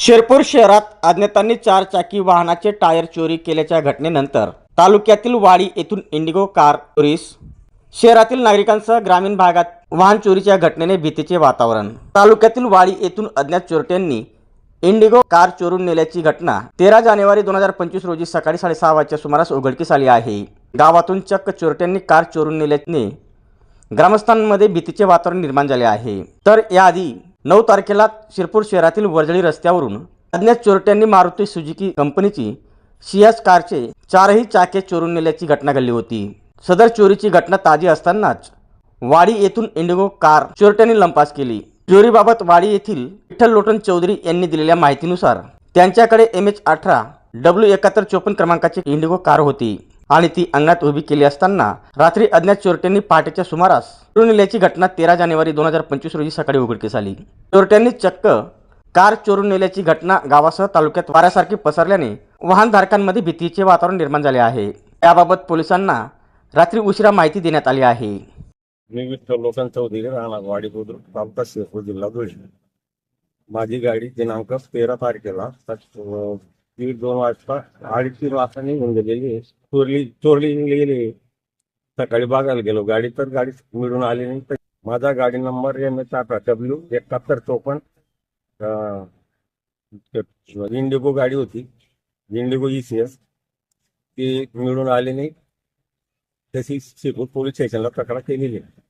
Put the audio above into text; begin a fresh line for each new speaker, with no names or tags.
शिरपूर शहरात अज्ञातांनी चार चाकी वाहनाचे टायर चोरी केल्याच्या घटनेनंतर तालुक्यातील वाडी येथून इंडिगो कार चोरीस. शहरातील नागरिकांसह ग्रामीण भागात वाहन चोरीच्या घटनेने भीतीचे वातावरण. तालुक्यातील वाडी येथून अज्ञात चोरट्यांनी इंडिगो कार चोरून नेल्याची घटना तेरा जानेवारी दोन हजार पंचवीस रोजी सकाळी साडेसहा वाजच्या सुमारास उघडकीस आली आहे. गावातून चक्क चोरट्यांनी कार चोरून नेल्याने ग्रामस्थांमध्ये भीतीचे वातावरण निर्माण झाले आहे. तर याआधी नऊ तारखेला शिरपूर शहरातील वर्जळी रस्त्यावरून अज्ञात चोरट्यांनी मारुती सुजुकी कंपनीची शियास कारचे चारही चाके चोरून नेल्याची घटना घडली होती. सदर चोरीची घटना ताजी असतानाच वाडी येथून इंडिगो कार चोरट्यांनी लंपास केली. चोरीबाबत वाडी येथील विठ्ठल लोटन चौधरी यांनी दिलेल्या माहितीनुसार त्यांच्याकडे एम एच अठरा डब्ल्यू एकाहत्तर चोपन्न क्रमांकाची इंडिगो कार होती. आणि ती अंगणात उभी केली असताना रात्री अज्ञात चोरट्यांनी पहाटेच्या सुमारास चोरून नेल्याची घटना तेरा जानेवारी दोन हजार पंचवीस रोजी सकाळी उघडकीस आली. चोरट्यांनी चक्क कार चोरून नेल्याची घटना गावासह तालुक्यात वाऱ्यासारखी पसरल्याने वाहनधारकांमध्ये भीतीचे वातावरण निर्माण झाले आहे. याबाबत पोलिसांना रात्री उशिरा माहिती देण्यात आली आहे.
मी विठ्ठल लोकन चौधरी राहणार वाडी बुद्रुक तालुका शिरपूर जिल्हा धुळे. माझी गाडी दिनांक तेरा तारखेला दीड दोन वाजता अडीच तीन वाजता निघून गेलेली चोरली चोरली गेलेली सकाळी बघायला गेलो. गाडी तर गाडी मिळून आली नाही. तर माझा गाडी नंबर एम एच अठरा डब्ल्यू एकाहत्तर चौपन्न इंडिगो गाडी होती. Indigo E C S. ती मिळून आली नाही. तशी शिरपूर पोलीस स्टेशनला तक्रार केलेली आहे.